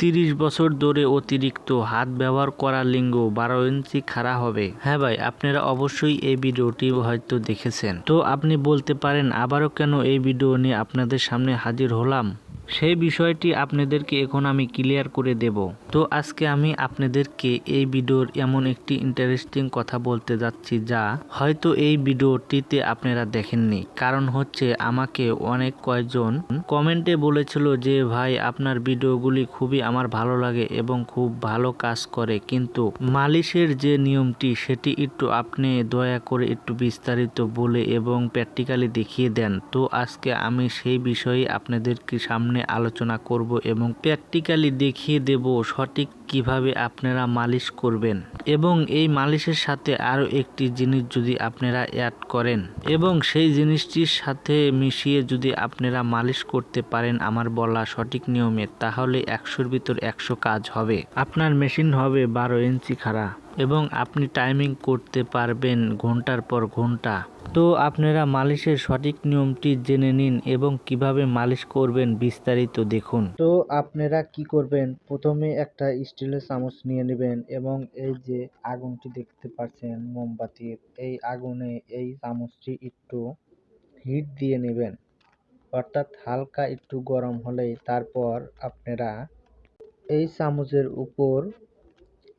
তিরিশ বছর ধরে অতিরিক্ত হাত ব্যবহার করা লিঙ্গ বারো ইঞ্চি খাড়া হবে। হ্যাঁ ভাই, আপনারা অবশ্যই এই ভিডিওটি হয়তো দেখেছেন। তো আপনি বলতে পারেন, আবারও কেন এই ভিডিও নিয়ে আপনাদের সামনে হাজির হলাম? সেই বিষয়টি আপনাদেরকে এখন আমি ক্লিয়ার করে দেব। তো আজকে আমি আপনাদেরকে এই ভিডিওর এমন একটি ইন্টারেস্টিং কথা বলতে যাচ্ছি যা হয়তো এই ভিডিওটিতে আপনারা দেখেননি। কারণ হচ্ছে আমাকে অনেক কয়েকজন কমেন্টে বলেছিল যে, ভাই, আপনার ভিডিওগুলি খুবই আমার ভালো লাগে এবং খুব ভালো কাজ করে। কিন্তু মালিশের যে নিয়মটি, সেটি একটু আপনি দয়া করে একটু বিস্তারিত বলে এবং প্র্যাকটিক্যালি দেখিয়ে দেন। তো আজকে আমি সেই বিষয়ে আপনাদেরকে সামনে আলোচনা করব এবং প্র্যাকটিক্যালি দেখিয়ে দেব সঠিক কীভাবে আপনারা মালিশ করবেন। এবং এই মালিশের সাথে আরও একটি জিনিস যদি আপনারা অ্যাড করেন। এবং সেই জিনিসটির সাথে মিশিয়ে যদি আপনারা মালিশ করতে পারেন আমার বলা সঠিক নিয়মে, তাহলে একশোর ভিতর একশো কাজ হবে। আপনার মেশিন হবে বারো ইঞ্চি খাড়া। এবং আপনি টাইমিং করতে পারবেন ঘণ্টার পর ঘণ্টা। তো আপনারা মালিশের সঠিক নিয়মটি জেনে নিন এবং কীভাবে মালিশ করবেন বিস্তারিত দেখুন। তো আপনারা কি করবেন? প্রথমে একটা স্টিলের চামচ নিয়ে নেবেন এবং এই যে আগুনটি দেখতে পাচ্ছেন মোমবাতির, এই আগুনে এই চামচটি একটু হিট দিয়ে নেবেন। অর্থাৎ হালকা একটু গরম হলেই তারপর আপনারা এই চামচের উপর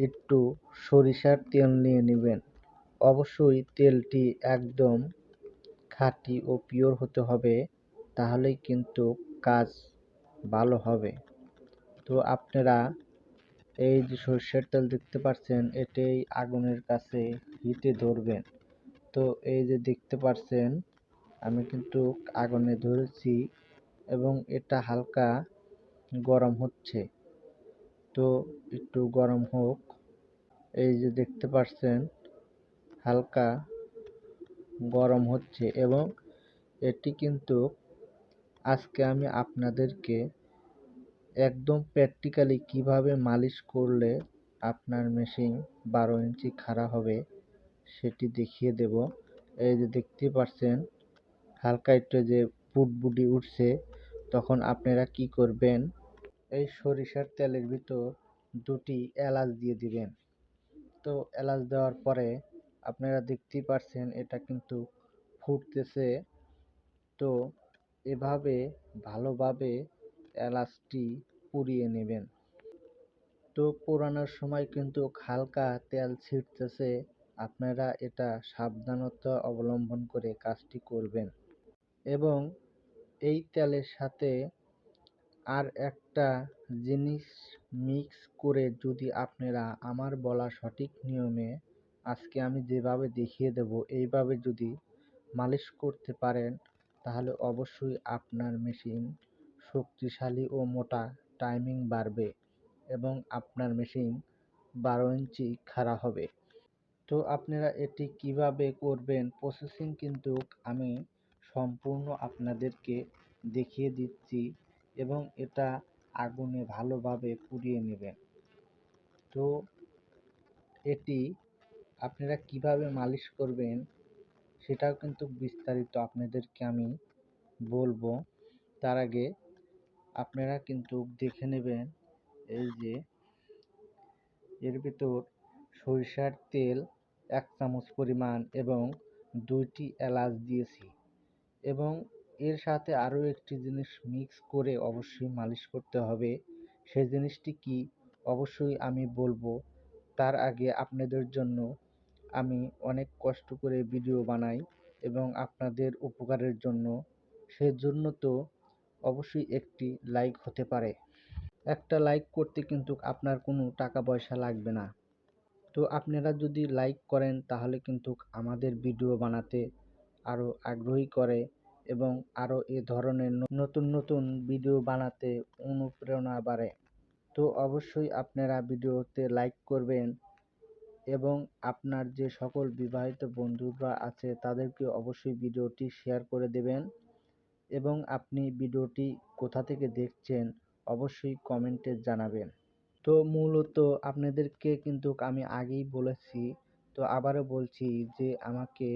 একটু সরিষার তেল নিয়ে নেবেন। অবশ্যই তেলটি একদম খাঁটি ও পিওর হতে হবে, তাহলেই কিন্তু কাজ ভালো হবে। তো আপনারা এই যে সরষের তেল দেখতে পাচ্ছেন, এটাই আগুনের কাছে হিটে ধরবেন। তো এই যে দেখতে পাচ্ছেন, আমি কিন্তু আগুনে ধরেছি এবং এটা হালকা গরম হচ্ছে। তো একটু গরম হোক। এই যে দেখতে পাচ্ছেন হালকা গরম হচ্ছে এবং এটি কিন্তু আজকে আমি আপনাদেরকে একদম প্র্যাকটিক্যালি কীভাবে মালিশ করলে আপনার মেশিন বারো ইঞ্চি খাড়া হবে সেটি দেখিয়ে দেব। এই যে দেখতে পাচ্ছেন হালকা একটু যে বুটবুটি উঠছে, তখন আপনারা কি করবেন এই সরিষার তেলের ভিতর দুটি এলাচ দিয়ে দিবেন। তো এলাচ দেওয়ার পরে আপনারা দেখতেই পাচ্ছেন এটা কিন্তু ফুটতেছে। তো এভাবে ভালোভাবে এলাচটি পুড়িয়ে নেবেন। তো পোড়ানোর সময় কিন্তু হালকা তেল ছিটতেছে। আপনারা এটা সাবধানতা অবলম্বন করে কাজটি করবেন। এবং এই তেলের সাথে আর একটা জিনিস মিক্স করে যদি আপনারা আমার বলা সঠিক নিয়মে আজকে আমি যেভাবে দেখিয়ে দেব, এইভাবে যদি মালিশ করতে পারেন, তাহলে অবশ্যই আপনার মেশিন শক্তিশালী ও মোটা টাইমিং বাড়বে এবং আপনার মেশিন বারো ইঞ্চি খাড়া হবে। তো আপনারা এটি কীভাবে করবেন প্রসেসিং কিন্তু আমি সম্পূর্ণ আপনাদেরকে দেখিয়ে দিচ্ছি। এবং এটা আগুনে ভালোভাবে পুড়িয়ে নেবেন তো এটি আপনারা কীভাবে মালিশ করবেন সেটাও কিন্তু বিস্তারিত আপনাদেরকে আমি বলব। তার আগে আপনারা কিন্তু দেখে নেবেন এই যে এর ভিতর সরিষার তেল এক চামচ পরিমাণ এবং দুইটি এলাচ দিয়েছি এবং এর সাথে আরও একটি জিনিস মিক্স করে অবশ্যই মালিশ করতে হবে। সেই জিনিসটি কি? অবশ্যই আমি বলব, তার আগে আপনাদের জন্য আমি অনেক কষ্ট করে ভিডিও বানাই এবং আপনাদের উপকারের জন্য। সেজন্য তো অবশ্যই একটি লাইক হতে পারে। একটা লাইক করতে কিন্তু আপনার কোনো টাকা পয়সা লাগবে না। তো আপনারা যদি লাইক করেন, তাহলে কিন্তু আমাদের ভিডিও বানাতে আরও আগ্রহী করে। এবং আরও এ ধরনের নতুন নতুন ভিডিও বানাতে অনুপ্রেরণা বাড়ে। তো অবশ্যই আপনারা ভিডিওতে লাইক করবেন এবং আপনার যে সকল বিবাহিত বন্ধুরা আছে তাদেরকে অবশ্যই ভিডিওটি শেয়ার করে দেবেন এবং আপনি ভিডিওটি কোথা থেকে দেখছেন অবশ্যই কমেন্টে জানাবেন। তো মূলত আপনাদেরকে কিন্তু আমি আগেই বলেছি, তো আবারও বলছি যে আমাকে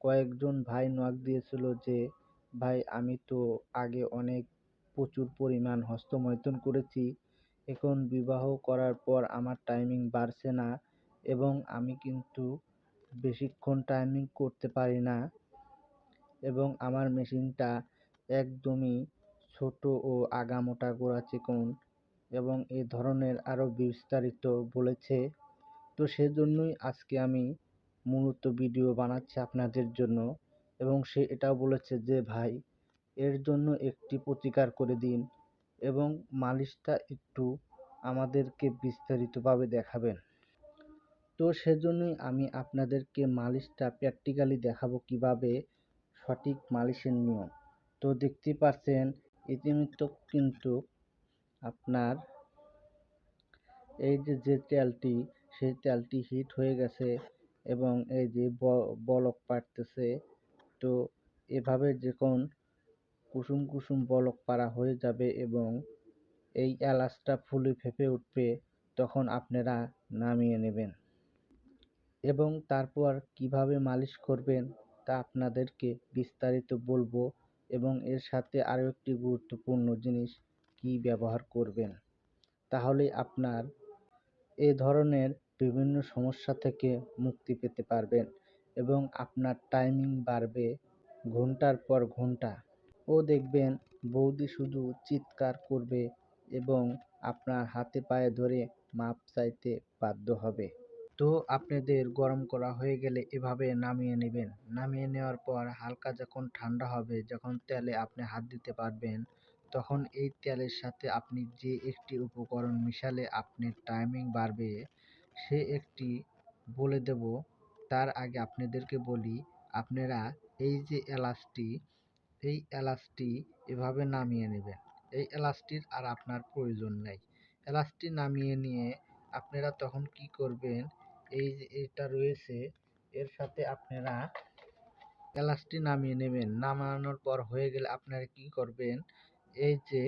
কয়েকজন ভাই নক দিয়েছিল যে ভাই, আমি তো আগে অনেক প্রচুর পরিমাণ হস্তমৈথুন করেছি। এখন বিবাহ করার পর আমার টাইমিং বাড়ছে না এবং আমি কিন্তু বেশিক্ষণ টাইমিং করতে পারি না এবং আমার মেশিনটা একদমই ছোট ও আগামোটা গোড়া চিকন এবং এ ধরনের আরও বিস্তারিত বলেছে। তো সেজন্যই আজকে আমি মূলত ভিডিও বানাচ্ছি আপনাদের জন্য। এবং সে এটাও বলেছে যে, ভাই, এর জন্য একটি প্রতিকার করে দিন এবং মালিশটা একটু আমাদেরকে বিস্তারিতভাবে দেখাবেন। তো সেজন্যই আমি আপনাদেরকে মালিশটা প্র্যাকটিক্যালি দেখাবো কীভাবে সঠিক মালিশের নিয়ম। তো দেখতে পাচ্ছেন, ইতিমধ্যে কিন্তু আপনার এই যে যে তেলটি, সেই তেলটি হিট হয়ে গেছে এবং এই যে বলক পাড়তেছে তো এভাবে যখন কুসুম কুসুম বলক পাড়া হয়ে যাবে এবং এই এলাচটা ফুলে ফেঁপে উঠবে, তখন আপনারা নামিয়ে নেবেন। এবং তারপর কীভাবে মালিশ করবেন তা আপনাদেরকে বিস্তারিত বলব এবং এর সাথে আরও একটি গুরুত্বপূর্ণ জিনিস, কি ব্যবহার করবেন? তাহলে আপনার এ ধরনের বিভিন্ন সমস্যা থেকে মুক্তি পেতে পারবেন। এবং আপনার টাইমিং বাড়বে ঘণ্টার পর ঘণ্টা। ও দেখবেন বৌদি শুধু চিৎকার করবে এবং আপনার হাতে পায়ে ধরে মাপ চাইতে বাধ্য হবে। তো আপনাদের গরম করা হয়ে গেলে এভাবে নামিয়ে নেবেন। নামিয়ে নেওয়ার পর হালকা যখন ঠান্ডা হবে, যখন তেলে আপনি হাত দিতে পারবেন, তখন এই তেলের সাথে আপনি যে একটি উপকরণ মিশালে আপনার টাইমিং বাড়বে, সে একটি বলে দেব তার আগে আপনাদেরকে বলি, আপনারা এই যে এলাচটি, এই এলাচটি এভাবে নামিয়ে নেবেন। এই এলাচটির আর আপনার প্রয়োজন নেই। এলাচটি নামিয়ে নিয়ে আপনারা তখন কি করবেন, এই যে এটা রয়েছে, এর সাথে আপনারা এলাচটি নামিয়ে নেবেন। নামানোর পর হয়ে গেলে আপনারা কি করবেন, এই যে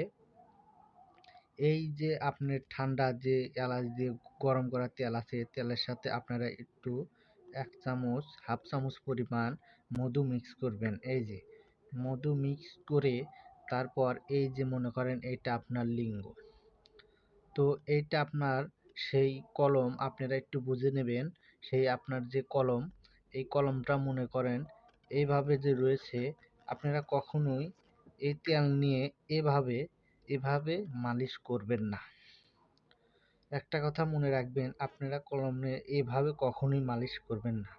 এই যে আপনার ঠান্ডা যে এলাচ দিয়ে গরম করা তেল আছে, তেলের সাথে আপনারা একটু এক চামচ, হাফ চামচ পরিমাণ মধু মিক্স করবেন। এই যে, মধু মিক্স করে তারপর এই যে মনে করেন এইটা আপনার লিঙ্গ। তো এইটা আপনার সেই কলম আপনারা একটু বুঝে নেবেন, সেই আপনার যে কলম, এই কলমটা মনে করেন এইভাবে যে রয়েছে, আপনারা কখনোই এই তেল নিয়ে এভাবে এভাবে মালিশ করবেন না। একটা কথা মনে রাখবেন, আপনারা কলম এভাবে কখনোই মালিশ করবেন না।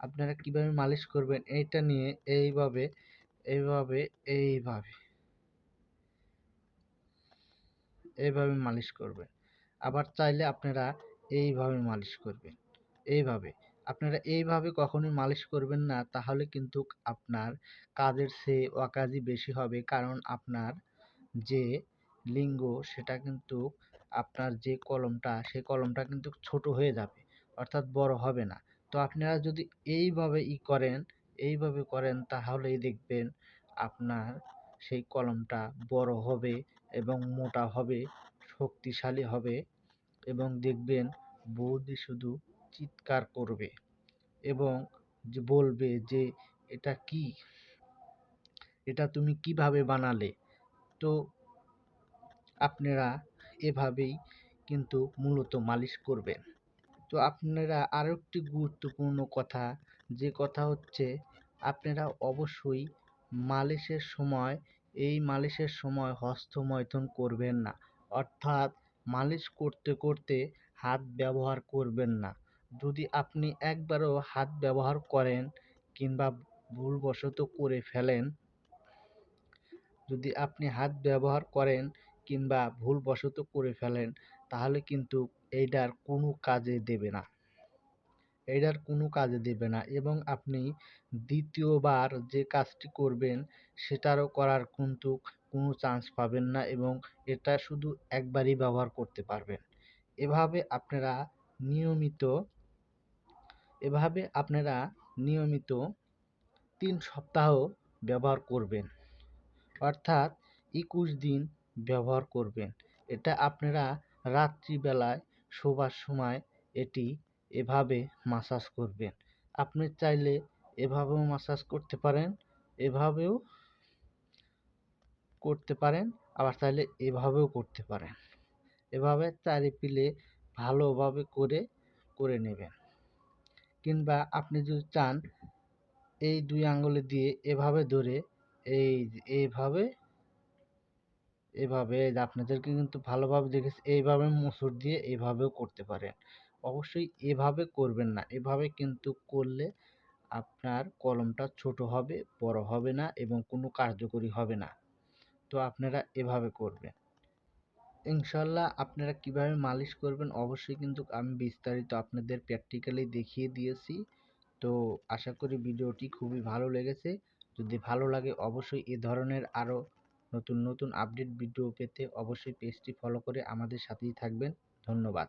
আপনারা কীভাবে মালিশ করবেন এইটা নিয়ে এইভাবে এইভাবে এইভাবে এইভাবে মালিশ করবেন। আবার চাইলে আপনারা এইভাবে মালিশ করবেন, এইভাবে। আপনারা এইভাবে কখনোই মালিশ করবেন না, তাহলে কিন্তু আপনার কাজের চেয়ে অকাজই বেশি হবে, কারণ আপনার যে লিঙ্গ সেটা কিন্তু আপনার যে কলমটা, সেই কলমটা কিন্তু ছোট হয়ে যাবে, অর্থাৎ বড় হবে না। তো আপনারা যদি এইভাবে ই করেন, এইভাবে করেন তাহলেই দেখবেন আপনার সেই কলমটা বড় হবে এবং মোটা হবে, শক্তিশালী হবে এবং দেখবেন বৌদি শুধু চিৎকার করবে এবং যে বলবে যে, এটা কি? এটা তুমি কীভাবে বানালে? তো আপনারা এভাবেই কিন্তু মূলত মালিশ করবেন। তো আপনারা আরও একটি গুরুত্বপূর্ণ কথা, যে কথা হচ্ছে আপনারা অবশ্যই মালিশের সময়, এই মালিশের সময় হস্তমৈথুন করবেন না। অর্থাৎ মালিশ করতে করতে হাত ব্যবহার করবেন না। যদি আপনি একবারও হাত ব্যবহার করেন কিংবা ভুলবশত করে ফেলেন, যদি আপনি হাত ব্যবহার করেন কিংবা ভুলবশত করে ফেলেন, তাহলে কিন্তু এইটার কোনো কাজে দেবে না। এইটার কোনো কাজে দেবে না এবং আপনি দ্বিতীয়বার যে কাজটি করবেন, সেটারও করার কিন্তু কোনো চান্স পাবেন না এবং এটা শুধু একবারই ব্যবহার করতে পারবেন। এভাবে আপনারা নিয়মিত, এভাবে আপনারা নিয়মিত তিন সপ্তাহ ব্যবহার করবেন। অর্থাৎ একুশ দিন ব্যবহার করবেন। এটা আপনারা রাত্রিবেলায়, শোবার সময় এটি এভাবে মাসাজ করবেন। আপনি চাইলে এভাবেও মাসাজ করতে পারেন, এভাবেও করতে পারেন, আবার চাইলে এভাবেও করতে পারেন। এভাবে চারিপিলে ভালোভাবে করে করে নেবেন। কিংবা আপনি যদি চান, এই দুই আঙ্গুলে দিয়ে এভাবে ধরে, এই যে এইভাবে এভাবে আপনাদেরকে কিন্তু ভালোভাবে দেখেছি, এইভাবে মুসুর দিয়ে এইভাবেও করতে পারেন। অবশ্যই এভাবে করবেন না, এভাবে কিন্তু করলে আপনার কলমটা ছোট হবে, বড় হবে না এবং কোনো কার্যকরী হবে না। তো আপনারা এভাবে করবেন। ইনশাল্লাহ আপনারা কীভাবে মালিশ করবেন অবশ্যই কিন্তু আমি বিস্তারিত আপনাদের প্র্যাকটিক্যালি দেখিয়ে দিয়েছি। তো আশা করি ভিডিওটি খুবই ভালো লেগেছে। যদি ভালো লাগে অবশ্যই এ ধরনের আরও নতুন নতুন আপডেট ভিডিও পেতে অবশ্যই পেজটি ফলো করে আমাদের সাথেই থাকবেন। ধন্যবাদ।